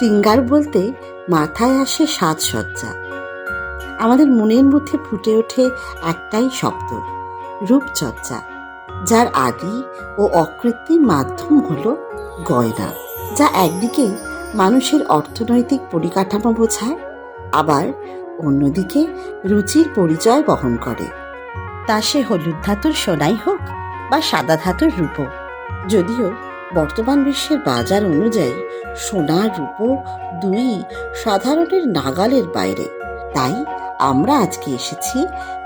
শৃঙ্গার বলতে মাথায় আসে সাজসজ্জা। আমাদের মনের মধ্যে ফুটে ওঠে একটাই শব্দ, রূপচর্চা, যার আদি ও অকৃত্রিম মাধ্যম হল গয়না, যা একদিকে মানুষের অর্থনৈতিক পরিকাঠামো বোঝায়, আবার অন্যদিকে রুচির পরিচয় বহন করে। তা সে হলুদ ধাতুর সোনাই হোক বা সাদা ধাতুর রূপো যদিও বর্তমান বিশ্বের বাজার অনুযায়ী সোনা রূপো দুই সাধারণের নাগালের বাইরে। তাই আমরা আজকে এসেছি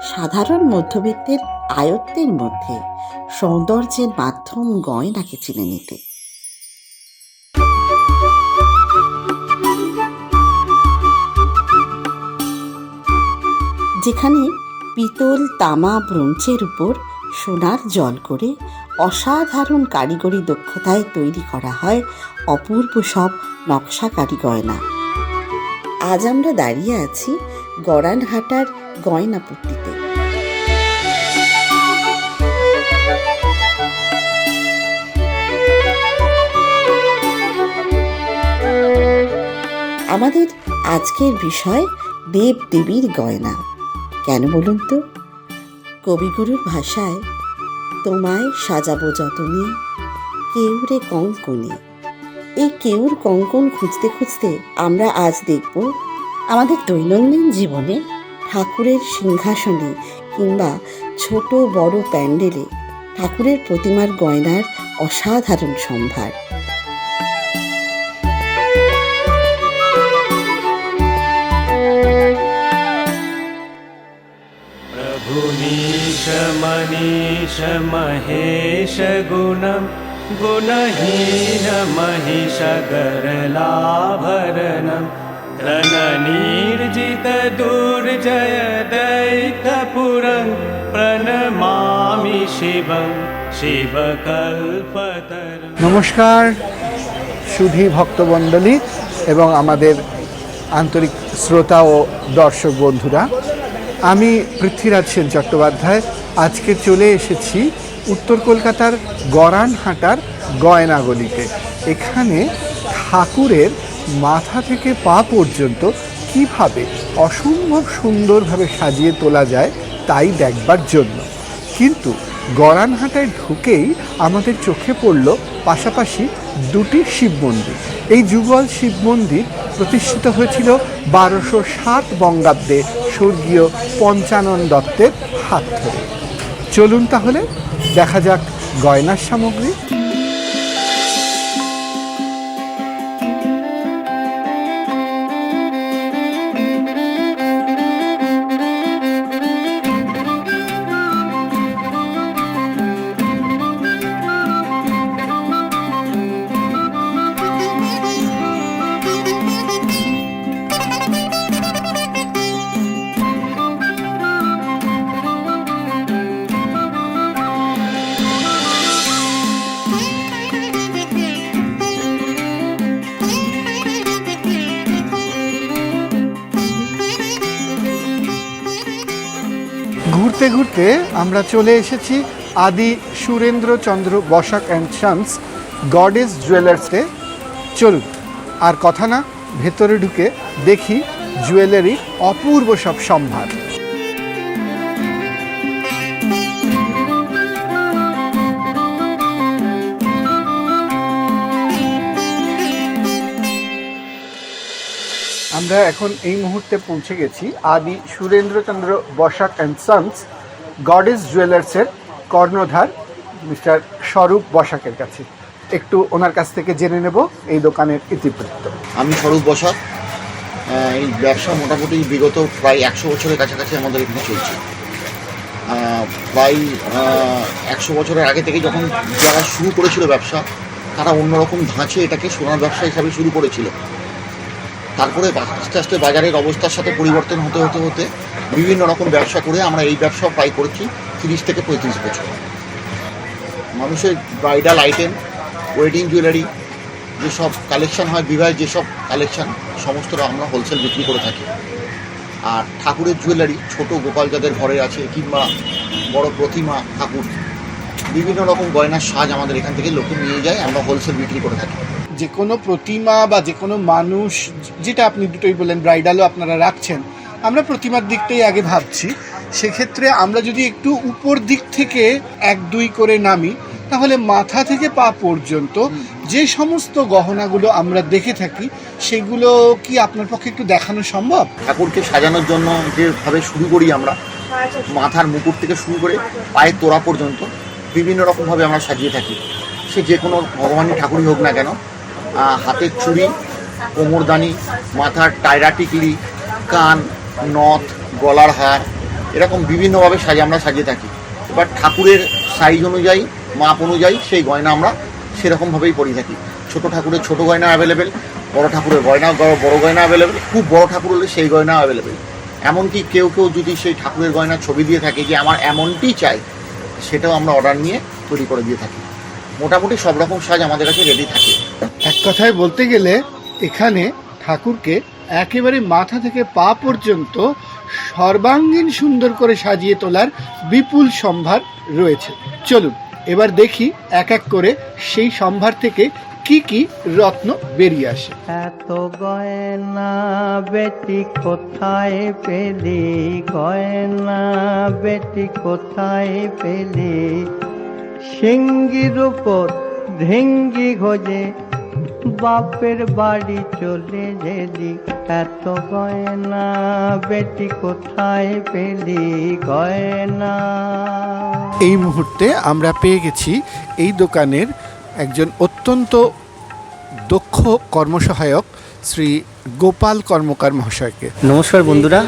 সাধারণ মধ্যবিত্তের আয়ত্তের মধ্যে। সৌন্দর্যের মাধ্যম গয়নাকে চিনে নিতে। যেখানে পিতল, তামা ব্রোঞ্চের উপর সোনার জল করে অসাধারণ কারিগরি দক্ষতায় তৈরি করা হয় অপূর্ব সব নকশাকারী গয়না। আজ আমরা দাঁড়িয়ে আছি গড়ানহাটার গয়নাপট্টিতে। আমাদের আজকের বিষয় দেব দেবীর গয়না। কেন বলুন তো? কবিগুরুর ভাষায় তোমায় সাজাবো যতনে। কেউরে কঙ্কনে। এই কেউর কঙ্কন খুঁজতে খুঁজতে আমরা আজ দেখব আমাদের দৈনন্দিন জীবনে ঠাকুরের সিংহাসনে কিংবা ছোট বড় প্যান্ডেলে ঠাকুরের প্রতিমার গয়নার অসাধারণ সম্ভার। मनीष महेश गुणं गुणहीन महिष गरलाभरणं रणनीर्जित दुर्जय दैत्यपुरं प्रणमामि शिवं शिवकल्पतरम् নমস্কার সুধী ভক্তমণ্ডলী এবং আমাদের আন্তরিক শ্রোতা ও দর্শক বন্ধুরা আমি পৃথ্বীরাজ সেন চট্টোপাধ্যায়। আজকে চলে এসেছি উত্তর কলকাতার গড়ানহাটার গয়নাগলিতে। এখানে ঠাকুরের মাথা থেকে পা পর্যন্ত কীভাবে অসম্ভব সুন্দরভাবে সাজিয়ে তোলা যায় তাই দেখবার জন্য। কিন্তু গড়ানহাটায় ঢুকেই আমাদের চোখে পড়ল পাশাপাশি দুটি শিব মন্দির। এই যুগল শিব মন্দির প্রতিষ্ঠিত হয়েছিল বারোশো সাত বঙ্গাব্দে স্বর্গীয় পঞ্চানন দত্তের হাত ধরে। চলুন তাহলে দেখা যাক গয়নার সামগ্রী ঘুরতে ঘুরতে আমরা চলে এসেছি Adi Surendrachandra Basak and sons goddess জুয়েলার্সে চলুন, আর কথা না, ভেতরে ঢুকে দেখি জুয়েলারির অপূর্ব সব সম্ভার। আমরা এখন এই মুহূর্তে পৌঁছে গেছি। Adi Surendrachandra Basak and sons goddess জুয়েলার্সের কর্ণধার মিস্টার স্বরূপ বসাকের কাছে। একটু ওনার কাছ থেকে জেনে নেব এই দোকানের ইতিবৃত্ত। আমি স্বরূপ বসাক। এই ব্যবসা মোটামুটি বিগত প্রায় একশো বছরের কাছাকাছি আমাদের এখানে চলছে। প্রায় একশো বছরের আগে থেকে যখন যারা শুরু করেছিল ব্যবসা, তারা অন্যরকম ধাঁচে এটাকে সোনার ব্যবসা হিসাবে শুরু করেছিল। তারপরে আস্তে আস্তে বাজারের অবস্থার সাথে পরিবর্তন হতে হতে হতে বিভিন্ন রকম ব্যবসা করে আমরা এই ব্যবসা প্রায় করেছি তিরিশ থেকে পঁয়ত্রিশ বছর। মানুষের ব্রাইডাল আইটেম ওয়েডিং জুয়েলারি যেসব কালেকশন হয়, বিবাহের যেসব কালেকশন সমস্তটা আমরা হোলসেল বিক্রি করে থাকি। আর ঠাকুরের জুয়েলারি ছোট গোপাল যাদের ঘরে আছে, কিংবা বড় প্রতিমা, ঠাকুর, বিভিন্ন রকম গয়নার সাজ আমাদের এখান থেকে লোকে নিয়ে যায়, আমরা হোলসেল বিক্রি করে থাকি। যে কোনো প্রতিমা বা যে কোনো মানুষ, যেটা আপনি দুটোই বললেন ব্রাইডালও আপনারা রাখছেন, আমরা প্রতিমার দিকটাই আগে ভাবছি। সেক্ষেত্রে আমরা যদি একটু উপর দিক থেকে এক, দুই করে নামি, তাহলে মাথা থেকে পা পর্যন্ত যে সমস্ত গহনাগুলো আমরা দেখে থাকি, সেগুলো কি আপনার পক্ষে একটু দেখানো সম্ভব? ঠাকুরকে সাজানোর জন্য যেভাবে শুরু করি আমরা, মাথার মুকুট থেকে শুরু করে পায়ের তোরা পর্যন্ত বিভিন্ন রকমভাবে আমরা সাজিয়ে থাকি। সে যে কোনো ভগবানের ঠাকুরই হোক না কেন হাতের চুড়ি, কোমরদানি, মাথার টায়রা টিকলি, কান, নথ, গলার হার, এরকম বিভিন্নভাবে সাজে আমরা সাজিয়ে থাকি। এবার ঠাকুরের সাইজ অনুযায়ী, মাপ অনুযায়ী সেই গয়না আমরা সেরকমভাবেই পরিয়ে থাকি। ছোট ঠাকুরের ছোট গয়না অ্যাভেলেবেল বড় ঠাকুরের গয়না, বড় গয়না অ্যাভেলেবেল খুব বড় ঠাকুর হলে সেই গয়না অ্যাভেলেবেল এমনকি কেউ কেউ যদি সেই ঠাকুরের গয়না ছবি দিয়ে থাকে যে, আমার এমনটি চাই, সেটাও আমরা অর্ডার নিয়ে তৈরি করে দিয়ে থাকি। মোটামুটি সব রকম সাজ আমাদের কাছে রেডি থাকে। এক কথায় বলতে গেলে এখানে ঠাকুরকে একেবারে মাথা থেকে পা পর্যন্ত সর্বাঙ্গীন সুন্দর করে সাজিয়ে তোলার বিপুল সম্ভার রয়েছে। চলুন, এবার দেখি এক এক করে সেই সম্ভার থেকে কি কি রত্ন বেরিয়ে আসে। এত গয়না বেটি কোথায় পেলি? গয়না বেটি কোথায় পেলি? সিঙ্গির উপর ঢেঙ্গি খোঁজে বাপের বাড়ি চলে যেলি এত গয়না। বেটি কোথায় পেলি গয়না? এই মুহূর্তে আমরা পেয়ে গেছি এই দোকানের একজন অত্যন্ত দক্ষ কর্মসহায়ক শ্রী গোপাল কর্মকার মহাশয়কে। নমস্কার বন্ধুরা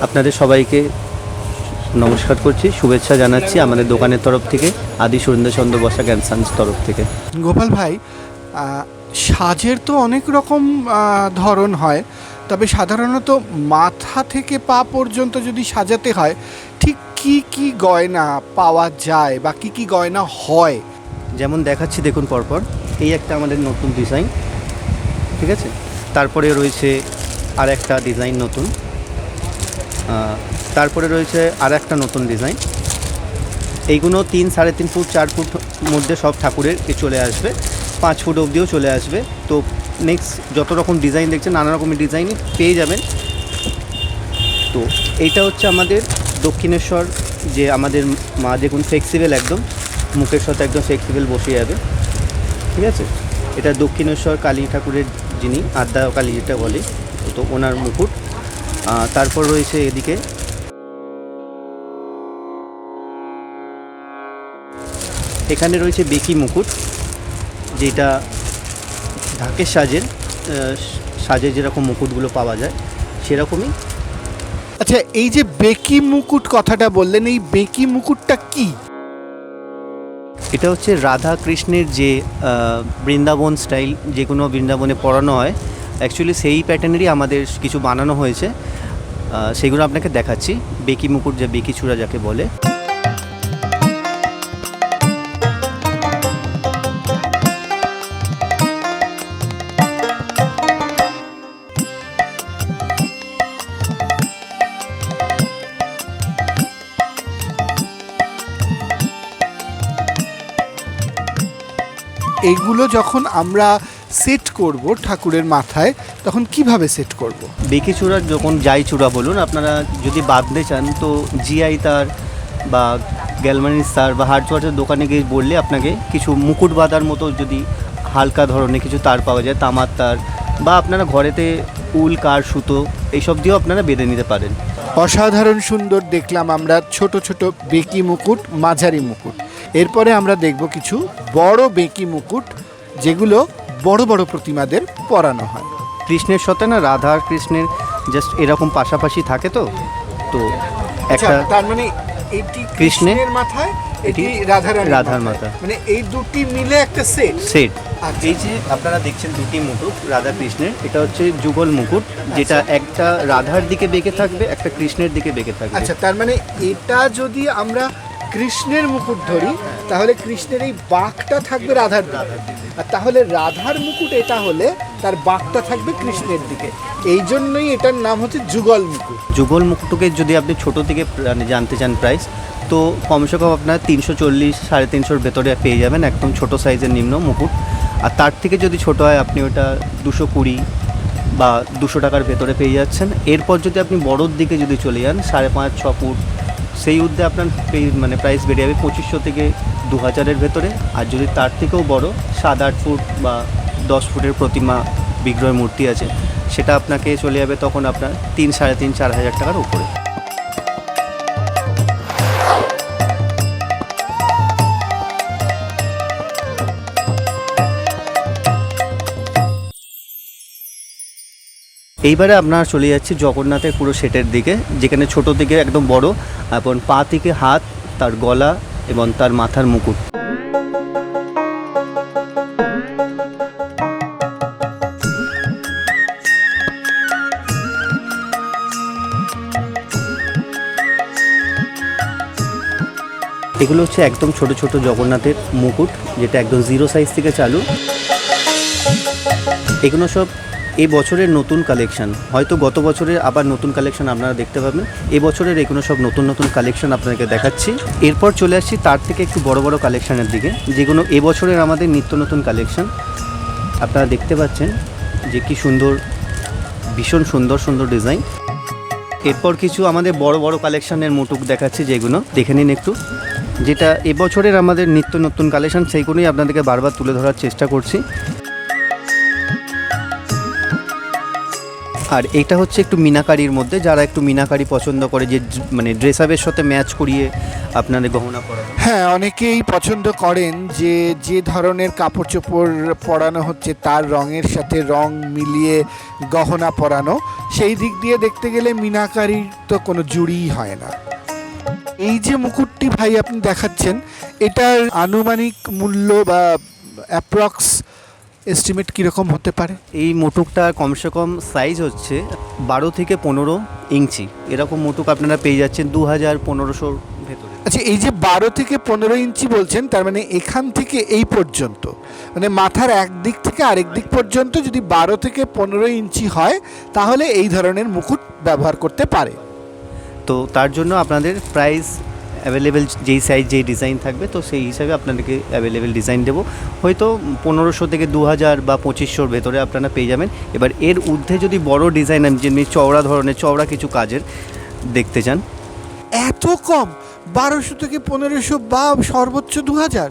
আপনাদের সবাইকে নমস্কার করছি শুভেচ্ছা জানাচ্ছি আমাদের দোকানের তরফ থেকে আদি সুরেন্দ্রচন্দ্র বসা গ্যানসান্স তরফ থেকে। গোপাল ভাই আহ, সাজের তো অনেক রকম ধরন হয়। তবে সাধারণত মাথা থেকে পা পর্যন্ত যদি সাজাতে হয়, ঠিক কি কি গয়না পাওয়া যায় বা কি কি গয়না হয়? যেমন দেখাচ্ছি দেখুন পরপর, এই একটা আমাদের নতুন ডিজাইন ঠিক আছে? তারপরে রয়েছে আর একটা ডিজাইন নতুন তারপরে রয়েছে আর একটা নতুন ডিজাইন এইগুলো তিন, সাড়ে তিন ফুট, চার ফুট মধ্যে সব ঠাকুরের চলে আসবে। পাঁচ ফুট অবধিও চলে আসবে। তো নেক্সট যত রকম ডিজাইন দেখছেন, নানা রকমের ডিজাইনই পেয়ে যাবেন। তো এইটা হচ্ছে আমাদের দক্ষিণেশ্বর, যে আমাদের মা দেখুন ফ্লেক্সিবল একদম। মুখের সাথে একদম ফ্লেক্সিবল বসে যাবে। ঠিক আছে? এটা দক্ষিণেশ্বর কালী ঠাকুরের যিনি আদ্যা কালী যেটা বলে, তো ওনার মুকুট। তারপর রয়েছে এদিকে। এখানে রয়েছে বেকি মুকুট। যেটা ঢাকের সাজের সাজে যেরকম মুকুটগুলো পাওয়া যায় সেরকমই। আচ্ছা এই যে বেকি মুকুট কথাটা বললেন এই বেকি মুকুটটা কি? এটা হচ্ছে রাধা কৃষ্ণের যে বৃন্দাবন স্টাইল যে কোনো বৃন্দাবনে পড়ানো হয় অ্যাকচুয়ালি সেই প্যাটার্নেরই আমাদের কিছু বানানো হয়েছে। সেগুলো আপনাকে দেখাচ্ছি বেকি মুকুট যে বেকি চূড়া যাকে বলে। এইগুলো যখন আমরা সেট করব ঠাকুরের মাথায় তখন কীভাবে সেট করব? বেকি চূড়ার যখন যাই চূড়া বলুন আপনারা যদি বাঁধতে চান তো জিআই তার বা গ্যালমানিস তার বা হার্ডওয়ার্সের দোকানে গিয়ে বললে আপনাকে কিছু মুকুট বাঁধার মতো যদি হালকা ধরনের কিছু তার পাওয়া যায় তামার তার বা আপনারা ঘরেতে উল কার সুতো এইসব দিয়েও আপনারা বেঁধে নিতে পারেন। অসাধারণ সুন্দর দেখলাম আমরা ছোট ছোট বেকি মুকুট মাঝারি মুকুট। এরপরে আমরা দেখব কিছু বড় বেঁকি মুকুট যেগুলো বড় বড় প্রতিমাদের পরানো হয়। কৃষ্ণের সাথে না রাধা আর কৃষ্ণের জাস্ট এরকম পাশাপাশি থাকে তো? তো একটা আচ্ছা, তার মানে এটি কৃষ্ণের, মাথায় এটি রাধার রাধার মাথায়। মানে এই দুটি মিলে একটা সেট সেট আচ্ছা। এই যে আপনারা দেখছেন দুটি মুকুট রাধা কৃষ্ণের এটা হচ্ছে যুগল মুকুট যেটা একটা রাধার দিকে বেঁকে থাকবে একটা কৃষ্ণের দিকে বেঁকে থাকবে। আচ্ছা তার মানে এটা যদি আমরা কৃষ্ণের মুকুট ধরি, তাহলে কৃষ্ণের এই বাঁকটা থাকবে রাধার দিকে। আর তাহলে রাধার মুকুট এটা হলে তার বাঁকটা থাকবে কৃষ্ণের দিকে। এই জন্যই এটার নাম হচ্ছে যুগল মুকুট। যুগল মুকুটকে যদি আপনি ছোট থেকে মানে জানতে চান প্রাইস, তো কমসে কম আপনার তিনশো চল্লিশ, সাড়ে তিনশোর ভেতরে পেয়ে যাবেন একদম ছোট সাইজের নিম্ন মুকুট। আর তার থেকে যদি ছোট হয়, আপনি ওটা দুশো কুড়ি বা দুশো টাকার ভেতরে পেয়ে যাচ্ছেন। এরপর যদি আপনি বড়োর দিকে যদি চলে যান, সাড়ে পাঁচ, ছ ফুট সেই উদ্দে আপনার মানে প্রাইস বেড়ে যাবে পঁচিশশো থেকে দু হাজারের ভেতরে। আর যদি তার থেকেও বড়, সাত আট ফুট বা দশ ফুটের প্রতিমা বিগ্রহের মূর্তি আছে, সেটা আপনাকে চলে যাবে তখন আপনার তিন, সাড়ে তিন, চার হাজার টাকার উপরে। এইবারে আপনারা চলে যাচ্ছি জগন্নাথের পুরো সেটের দিকে, যেখানে ছোট থেকে একদম বড়, এবং পা থেকে হাত, তার গলা এবং তার মাথার মুকুট। এগুলো হচ্ছে একদম ছোট ছোট জগন্নাথের মুকুট, যেটা একদম জিরো সাইজ থেকে চালু। এগুলো সব এই বছরের নতুন কালেকশন হয়তো গত বছরের আবার নতুন কালেকশন আপনারা দেখতে পাবেন। এ বছরের এগুলো সব নতুন নতুন কালেকশন আপনাদেরকে দেখাচ্ছি। এরপর চলে আসছি তার থেকে একটু বড় বড় কালেকশনের দিকে, যেগুলো এ বছরের আমাদের নিত্য নতুন কালেকশন আপনারা দেখতে পাচ্ছেন যে কি সুন্দর, ভীষণ সুন্দর সুন্দর ডিজাইন এরপর কিছু আমাদের বড় বড় কালেকশনের মুটুক দেখাচ্ছি যেগুলো। দেখে নিন একটু। যেটা এবছরের আমাদের নিত্য নতুন কালেকশন সেইগুলোই আপনাদেরকে বারবার তুলে ধরার চেষ্টা করছি। আর এটা হচ্ছে একটু মিনাকারির মধ্যে, যারা একটু মিনাকারি পছন্দ করে যে মানে ড্রেস আপের সাথে ম্যাচ করিয়ে আপনাদের গহনা পরা। হ্যাঁ অনেকেই পছন্দ করেন যে যে ধরনের কাপড় চোপড় পরানো হচ্ছে তার রঙের সাথে রং মিলিয়ে গহনা পরানো। সেই দিক দিয়ে দেখতে গেলে মিনাকারির তো কোনো জুড়িই হয় না। এই যে মুকুটটি ভাই আপনি দেখাচ্ছেন, এটার আনুমানিক মূল্য বা অ্যাপ্রক্স এস্টিমেট কীরকম হতে পারে? এই মোটুকটা কমসে কম সাইজ হচ্ছে বারো থেকে পনেরো ইঞ্চি। এরকম মোটুক আপনারা পেয়ে যাচ্ছেন দু হাজার পনেরোশোর ভেতরে। আচ্ছা এই যে বারো থেকে পনেরো ইঞ্চি বলছেন তার মানে এখান থেকে এই পর্যন্ত। মানে মাথার এক দিক থেকে আরেক দিক পর্যন্ত যদি বারো থেকে পনেরো ইঞ্চি হয় তাহলে এই ধরনের মুকুট ব্যবহার করতে পারে। তো তার জন্য আপনাদের প্রাইস অ্যাভেলেবেল যেই সাইজ যেই ডিজাইন থাকবে, তো সেই হিসাবে আপনাদেরকে অ্যাভেলেবেল ডিজাইন দেবো। হয়তো পনেরোশো থেকে দু হাজার বা পঁচিশশোর ভেতরে আপনারা পেয়ে যাবেন। এবার এর ঊর্ধ্বে যদি বড় ডিজাইন আমি যেমনি চওড়া ধরনের, চওড়া কিছু কাজের দেখতে চান। এত কম? বারোশো থেকে পনেরোশো বা সর্বোচ্চ দু হাজার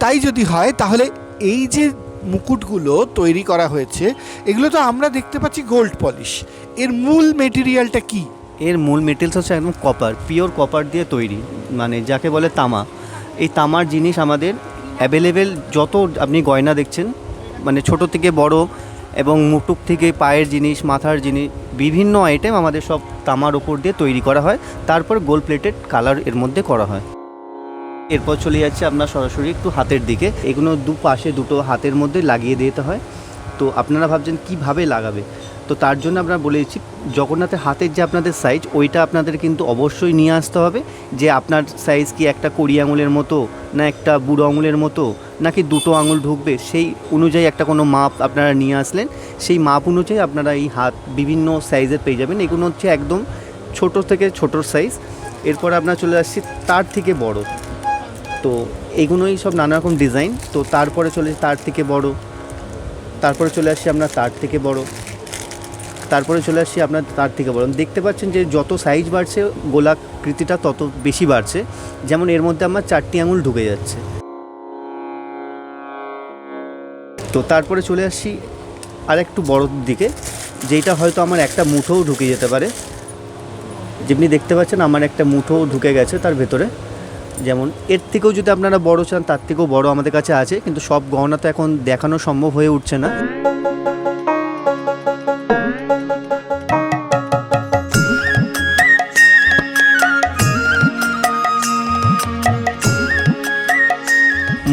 তাই যদি হয়, তাহলে এই যে মুকুটগুলো তৈরি করা হয়েছে, এগুলো তো আমরা দেখতে পাচ্ছি গোল্ড পলিশ এর মূল মেটেরিয়ালটা কি? এর মূল মেটেরিয়ালস হচ্ছে একদম কপার পিওর কপার দিয়ে তৈরি মানে যাকে বলে তামা। এই তামার জিনিস আমাদের অ্যাভেলেবেল যত আপনি গয়না দেখছেন মানে ছোট থেকে বড় এবং মুটুক থেকে পায়ের জিনিস, মাথার জিনিস, বিভিন্ন আইটেম আমাদের সব তামার ওপর দিয়ে তৈরি করা হয়। তারপর গোল্ড প্লেটেড কালারের মধ্যে করা হয়। এরপর চলে যাচ্ছে আপনার সরাসরি একটু হাতের দিকে। এগুলো দু পাশে দুটো হাতের মধ্যে লাগিয়ে দিতে হয়। তো আপনারা ভাবছেন কীভাবে লাগাবে? তো তার জন্য আমরা বলে দিচ্ছি, জগন্নাথের হাতের যে আপনাদের সাইজ ওইটা আপনাদের কিন্তু অবশ্যই নিয়ে আসতে হবে। যে আপনার সাইজ কি একটা কড়ি আঙুলের মতো, না একটা বুড়ো আঙুলের মতো, নাকি দুটো আঙুল ঢুকবে, সেই অনুযায়ী একটা কোনো মাপ আপনারা নিয়ে আসলেন। সেই মাপ অনুযায়ী আপনারা এই হাত বিভিন্ন সাইজের পেয়ে যাবেন। এগুলো হচ্ছে একদম ছোট থেকে ছোটোর সাইজ এরপর আপনার চলে আসছি তার থেকে বড়। তো এগুলোই সব নানা রকম ডিজাইন তো তারপরে চলে তার থেকে বড়। তারপরে চলে আসছি আমরা তার থেকে বড়। তারপরে চলে আসছি আপনার তার থেকে বড় দেখতে পাচ্ছেন যে যত সাইজ বাড়ছে গোলাকৃতিটা তত বেশি বাড়ছে। যেমন এর মধ্যে আমার চারটি আঙুল ঢুকে যাচ্ছে। তো তারপরে চলে আসছি আর একটু বড় দিকে যেটা হয়তো আমার একটা মুঠোও ঢুকে যেতে পারে। যেমনি দেখতে পাচ্ছেন আমার একটা মুঠো ঢুকে গেছে তার ভেতরে। যেমন এর থেকেও যদি আপনারা বড় চান, তার থেকেও বড় আমাদের কাছে আছে, কিন্তু সব গহনা তো এখন দেখানো সম্ভব হয়ে উঠছে না।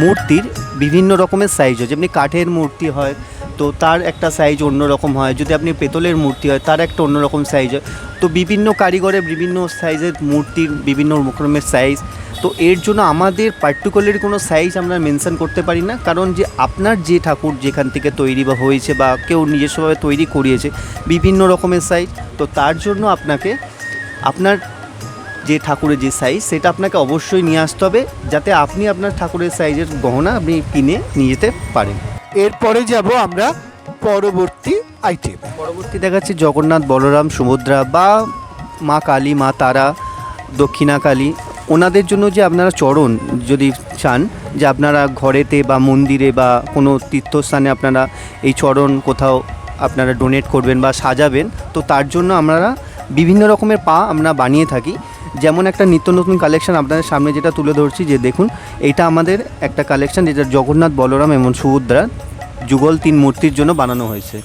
মূর্তির বিভিন্ন রকমের সাইজ হয়। যেমনি কাঠের মূর্তি হয়, তো তার একটা সাইজ অন্য রকম হয়। যদি আপনি পেতলের মূর্তি হয়, তার একটা অন্য রকম সাইজ হয়। তো বিভিন্ন কারিগরের বিভিন্ন সাইজের মূর্তির বিভিন্ন রকমের সাইজ তো এর জন্য আমাদের পার্টিকুলার কোনো সাইজ আমরা মেনশন করতে পারি না। কারণ যে আপনার যে ঠাকুর যেখান থেকে তৈরি বা হয়েছে বা কেউ নিজস্বভাবে তৈরি করিয়েছে, বিভিন্ন রকমের সাইজ তো তার জন্য আপনাকে, আপনার যে ঠাকুরের যে সাইজ সেটা আপনাকে অবশ্যই নিয়ে আসতে হবে যাতে আপনি আপনার ঠাকুরের সাইজের গহনা আপনি কিনে নিয়ে যেতে পারেন। এরপরে যাব আমরা পরবর্তী আইটেম পরবর্তী দেখাচ্ছি জগন্নাথ বলরাম সুভদ্রা বা মা কালী মা তারা দক্ষিণা কালী। ওনাদের জন্য যে আপনারা চরণ যদি চান যে আপনারা ঘরেতে বা মন্দিরে বা কোনো তীর্থস্থানে আপনারা এই চরণ কোথাও আপনারা ডোনেট করবেন বা সাজাবেন তো তার জন্য আমরা বিভিন্ন রকমের পা আমরা বানিয়ে থাকি। যেমন একটা নিত্য নতুন কালেকশন আপনাদের সামনে যেটা তুলে ধরছি, যে দেখুন, এটা আমাদের একটা কালেকশন যেটা জগন্নাথ বলরাম এবং সুভদ্রা যুগল তিন মূর্তির জন্য বানানো হয়েছে।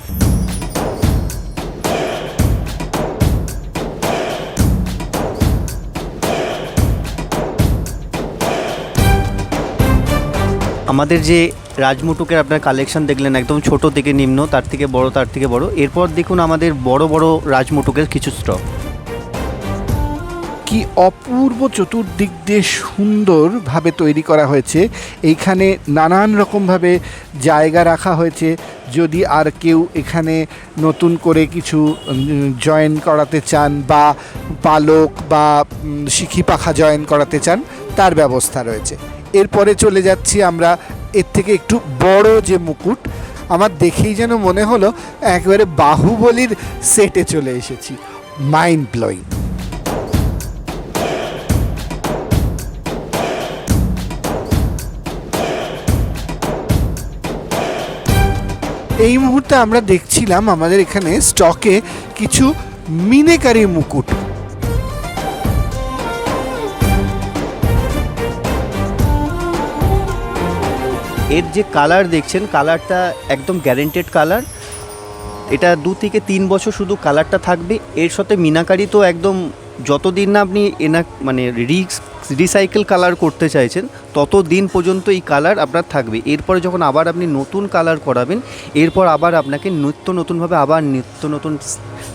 আমাদের যে রাজমুটুকের আপনার কালেকশন দেখলেন, একদম ছোট থেকে নিম্ন, তার থেকে বড়, তার থেকে বড়। এরপর দেখুন আমাদের বড় বড় রাজমুটুকের কিছু স্টক কি অপূর্ব চতুর্দিক দিয়ে সুন্দরভাবে তৈরি করা হয়েছে। এইখানে নানান রকমভাবে জায়গা রাখা হয়েছে। যদি আর কেউ এখানে নতুন করে কিছু জয়েন করাতে চান বা পালক বা শিখি পাখা জয়েন করাতে চান, তার ব্যবস্থা রয়েছে। এরপরে চলে যাচ্ছি আমরা এর থেকে একটু বড় যে মুকুট, আমার দেখেই যেন মনে হলো, একেবারে বাহুবলীর সেটে চলে এসেছি। মাইন্ড ব্লোয়িং এই মুহূর্তে আমরা দেখছিলাম আমাদের এখানে স্টকে কিছু মিনেকারি মুকুট। এর যে কালার দেখছেন কালারটা একদম গ্যারেন্টেড কালার এটা দু থেকে তিন বছর শুধু কালারটা থাকবে। এর সাথে মিনাকারি তো একদম যতদিন না আপনি এনা মানে রিক্স রিসাইকেল কালার করতে চাইছেন তত দিন পর্যন্ত এই কালার আপনার থাকবে। এরপরে যখন আবার আপনি নতুন কালার করাবেন এরপর আবার আপনাকে নিত্য নতুনভাবে আবার নিত্য নতুন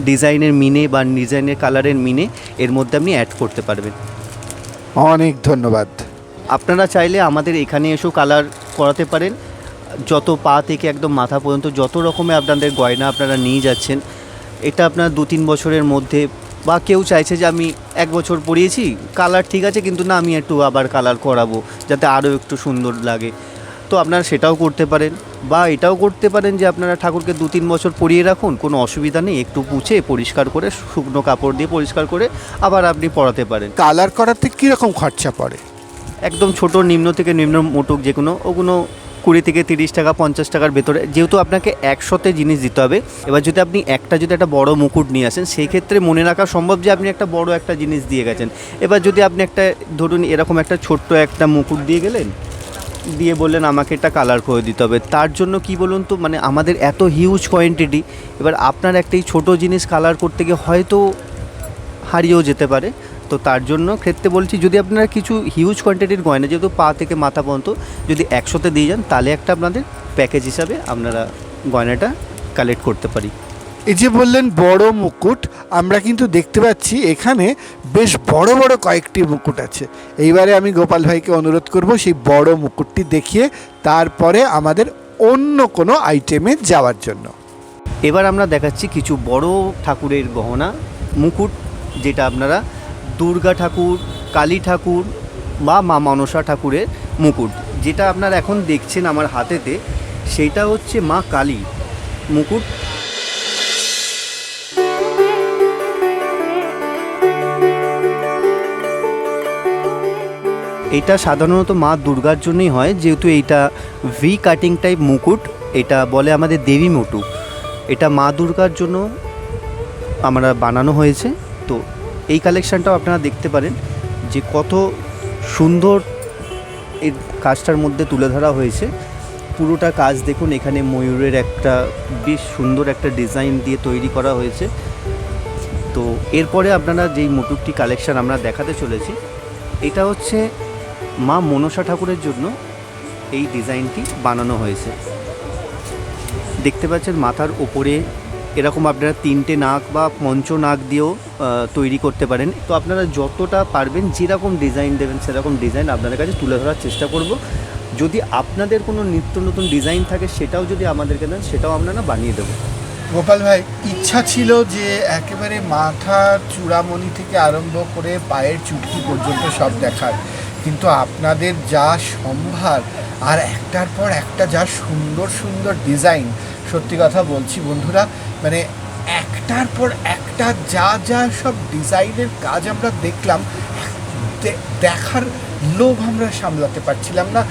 ডিজাইনের মিনে বা ডিজাইনের কালারের মিনে এর মধ্যে আপনি অ্যাড করতে পারবেন। অনেক ধন্যবাদ। আপনারা চাইলে আমাদের এখানে এসেও কালার করাতে পারেন। যত পা থেকে একদম মাথা পর্যন্ত যত রকমের আপনাদের গয়না আপনারা নিয়ে যাচ্ছেন এটা আপনার দু তিন বছরের মধ্যে বা কেউ চাইছে যে আমি এক বছর পরিয়েছি কালার ঠিক আছে কিন্তু না আমি একটু আবার কালার করাবো যাতে আরও একটু সুন্দর লাগে। তো আপনারা সেটাও করতে পারেন বা এটাও করতে পারেন যে আপনারা ঠাকুরকে দু তিন বছর পরিয়ে রাখুন কোনো অসুবিধা নেই একটু পুছে পরিষ্কার করে শুকনো কাপড় দিয়ে পরিষ্কার করে আবার আপনি পরাতে পারেন। কালার করাতে কীরকম খরচা পড়ে? একদম ছোট নিম্ন থেকে নিম্ন মোটক যে কোনো ওগুলো কুড়ি থেকে তিরিশ টাকা, পঞ্চাশ টাকার ভেতরে, যেহেতু আপনাকে একশোতে জিনিস দিতে হবে, এবার যদি আপনি একটা, যদি একটা বড় মুকুট নিয়ে আসেন, সেই ক্ষেত্রে মনে রাখা সম্ভব যে আপনি একটা বড় একটা জিনিস দিয়ে গেছেন। এবার যদি আপনি একটা, ধরুন এরকম একটা ছোট্ট একটা মুকুট দিয়ে গেলেন, দিয়ে বললেন আমাকে এটা কালার করে দিতে হবে, তার জন্য কি বলুন তো মানে আমাদের এত হিউজ কোয়ান্টিটি এবার আপনার একটা এই ছোটো জিনিস কালার করতে গিয়ে হয়তো হারিয়েও যেতে পারে। তো তার জন্য ক্ষেত্রে বলছি যদি আপনারা কিছু হিউজ কোয়ান্টিটির গয়না যেহেতু পা থেকে মাথা পর্যন্ত যদি একশোতে দিয়ে যান তাহলে একটা আপনাদের প্যাকেজ হিসাবে আপনারা গয়নাটা কালেক্ট করতে পারি। এই যে বললেন বড় মুকুট আমরা কিন্তু দেখতে পাচ্ছি এখানে বেশ বড় বড় কয়েকটি মুকুট আছে। এইবারে আমি গোপাল ভাইকে অনুরোধ করব সেই বড় মুকুটটি দেখিয়ে তারপরে আমাদের অন্য কোনো আইটেমে যাওয়ার জন্য। এবার আমরা দেখাচ্ছি কিছু বড় ঠাকুরের গহনা মুকুট যেটা আপনারা দুর্গা ঠাকুর, কালী ঠাকুর বা মা মনসা ঠাকুরের মুকুট। যেটা আপনারা এখন দেখছেন আমার হাতেতে, সেটা হচ্ছে মা কালী মুকুট। এটা সাধারণত মা দুর্গার জন্যই হয়, যেহেতু এইটা ভি কাটিং টাইপ মুকুট, এটা বলে আমাদের দেবী মুটুক এটা মা দুর্গার জন্য আমরা বানানো হয়েছে, তো এই কালেকশানটাও আপনারা দেখতে পারেন যে কত সুন্দর এর কাজটার মধ্যে তুলে ধরা হয়েছে। পুরোটা কাজ দেখুন, এখানে ময়ূরের একটা বেশ সুন্দর একটা ডিজাইন দিয়ে তৈরি করা হয়েছে। তো এরপরে আপনারা যেই মুটুকটি কালেকশান আমরা দেখাতে চলেছি, এটা হচ্ছে মা মনসা ঠাকুরের জন্য এই ডিজাইনটি বানানো হয়েছে। দেখতে পাচ্ছেন মাথার ওপরে এরকম আপনারা তিনটে নাক বা পঞ্চ নাক দিয়েও তৈরি করতে পারেন। তো আপনারা যতটা পারবেন, যেরকম ডিজাইন দেবেন, সেরকম ডিজাইন আপনাদের কাছে তুলে ধরার চেষ্টা করব। যদি আপনাদের কোনো নিত্য নতুন ডিজাইন থাকে, সেটাও যদি আমাদেরকে দেন, সেটাও আপনারা বানিয়ে দেবো। গোপাল ভাই, ইচ্ছা ছিল যে একেবারে মাথার চূড়ামণি থেকে আরম্ভ করে পায়ের চুটকি পর্যন্ত সব দেখার। কিন্তু আপনাদের যা সম্ভার, আর একটার পর একটা যা সুন্দর সুন্দর ডিজাইন সত্যি কথা বলছি বন্ধুরা মানে একটার পর একটা যা যা সব ডিজাইনের কাজ আমরা দেখলাম দেখার লোভ আমরা সামলাতে পারছিলাম না।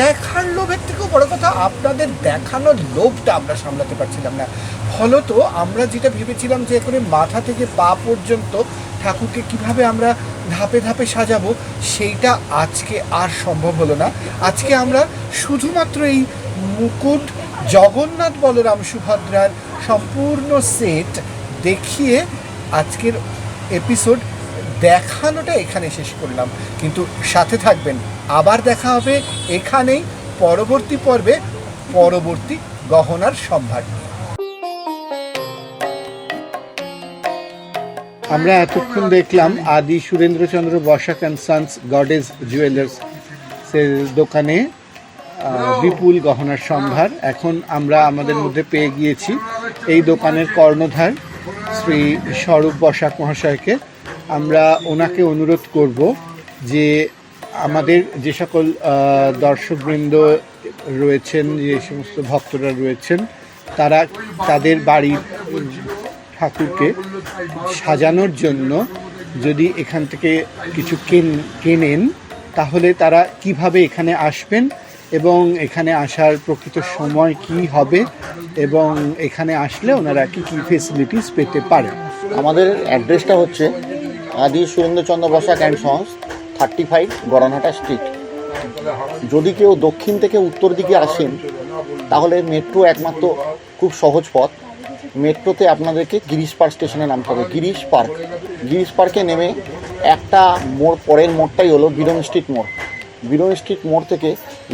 দেখার লোভের থেকেও বড় কথা, আপনাদের দেখানোর লোভটা আমরা সামলাতে পারছিলাম না। ফলত আমরা যেটা ভেবেছিলাম যে করে মাথা থেকে পা পর্যন্ত ঠাকুরকে কীভাবে আমরা ধাপে ধাপে সাজাবো, সেইটা আজকে আর সম্ভব হলো না। আজকে আমরা শুধুমাত্র এই মুকুট জগন্নাথ বলরাম সুভদ্রার সম্পূর্ণ সেট দেখিয়ে আজকের এপিসোড দেখানোটা এখানে শেষ করলাম। কিন্তু সাথে থাকবেন, আবার দেখা হবে এখানেই পরবর্তী পর্বে, পরবর্তী গহনার সম্ভার। আমরা এতক্ষণ দেখলাম আদি সুরেন্দ্রচন্দ্র বসাক অ্যান্ড সানস গডেজ জুয়েলার্স দোকানে। বিপুল গহনার সম্ভার এখন আমরা আমাদের মধ্যে পেয়ে গিয়েছি। এই দোকানের কর্ণধার শ্রী স্বরূপ বসাক মহাশয়কে আমরা ওনাকে অনুরোধ করব যে আমাদের যে সকল দর্শকবৃন্দ রয়েছেন যে সমস্ত ভক্তরা রয়েছেন তারা তাদের বাড়ির ঠাকুরকে সাজানোর জন্য যদি এখান থেকে কিছু কেন কেনেন তাহলে তারা কীভাবে এখানে আসবেন এবং এখানে আসার প্রকৃত সময় কি হবে এবং এখানে আসলে ওনারা কি কি ফেসিলিটিস পেতে পারে আমাদের অ্যাড্রেসটা হচ্ছে Adi Surendrachandra Basak and sons thirty five Gariahata street যদি কেউ দক্ষিণ থেকে উত্তর দিকে আসেন, তাহলে মেট্রো একমাত্র খুব সহজ পথ। মেট্রোতে আপনাদেরকে গিরিশ পার্ক স্টেশনে নামতে হবে। গিরিশ পার্ক। গিরিশ পার্কে নেমে একটা মোড়, পরের মোড়টাই হলো বিরন স্ট্রিট মোড়। বিরন স্ট্রিট মোড় থেকে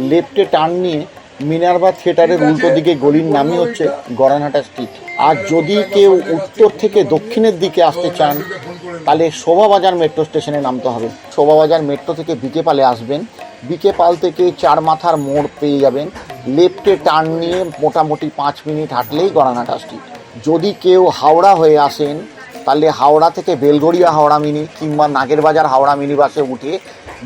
লেফটে টার্ন নিয়ে মিনারবা থিয়েটারের উল্টো দিকে গলির নামই হচ্ছে গড়ানহাটা স্ট্রিট আর যদি কেউ উত্তর থেকে দক্ষিণের দিকে আসতে চান, তাহলে শোভাবাজার মেট্রো স্টেশনে নামতে হবে। শোভাবাজার মেট্রো থেকে বিকে পালে আসবেন। বিকে পাল থেকে চার মাথার মোড় পেয়ে যাবেন। লেফটে টার্ন নিয়ে মোটামুটি পাঁচ মিনিট হাঁটলেই গড়ানহাটা স্ট্রিট যদি কেউ হাওড়া হয়ে আসেন, তাহলে হাওড়া থেকে বেলগড়িয়া হাওড়া মিনি কিংবা নাগেরবাজার হাওড়া মিনি বাসে উঠে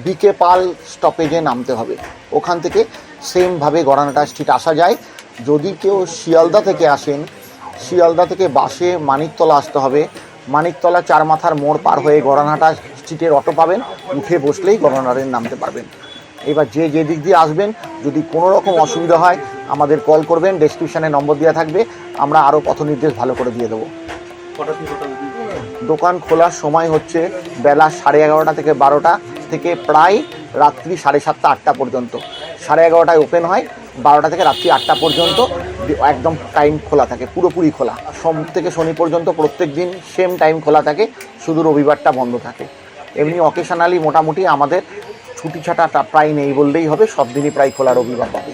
বিকে পাল স্টপেজে নামতে হবে। ওখান থেকে সেমভাবে গড়ানাটা স্ট্রিট আসা যায়। যদি কেউ শিয়ালদা থেকে আসেন শিয়ালদা থেকে বাসে মানিকতলা আসতে হবে। মানিকতলা চার মাথার মোড় পার হয়ে গড়ানহাটা স্ট্রিটের অটো পাবেন উঠে বসলেই গড়ানহাটের নামতে পারবেন। এবার যে যে দিক দিয়ে আসবেন যদি কোনো রকম অসুবিধা হয় আমাদের কল করবেন ডেসক্রিপশানে নম্বর দেওয়া থাকবে আমরা আরও পথ নির্দেশ ভালো করে দিয়ে দেবো। দোকান খোলার সময় হচ্ছে বেলা সাড়ে এগারোটা থেকে বারোটা। থেকে প্রায় রাত্রি সাড়ে সাতটা, আটটা পর্যন্ত। সাড়ে এগারোটায় ওপেন হয়, বারোটা থেকে রাত্রি আটটা পর্যন্ত। একদম টাইম খোলা থাকে, পুরোপুরি খোলা। সোম থেকে শনি পর্যন্ত প্রত্যেক দিন সেম টাইম খোলা থাকে, শুধু রবিবারটা বন্ধ থাকে। এমনি অকেশনালি মোটামুটি আমাদের ছুটি ছাটা প্রায় নেই বললেই হবে, সব দিনই প্রায় খোলা রবিবার পাবে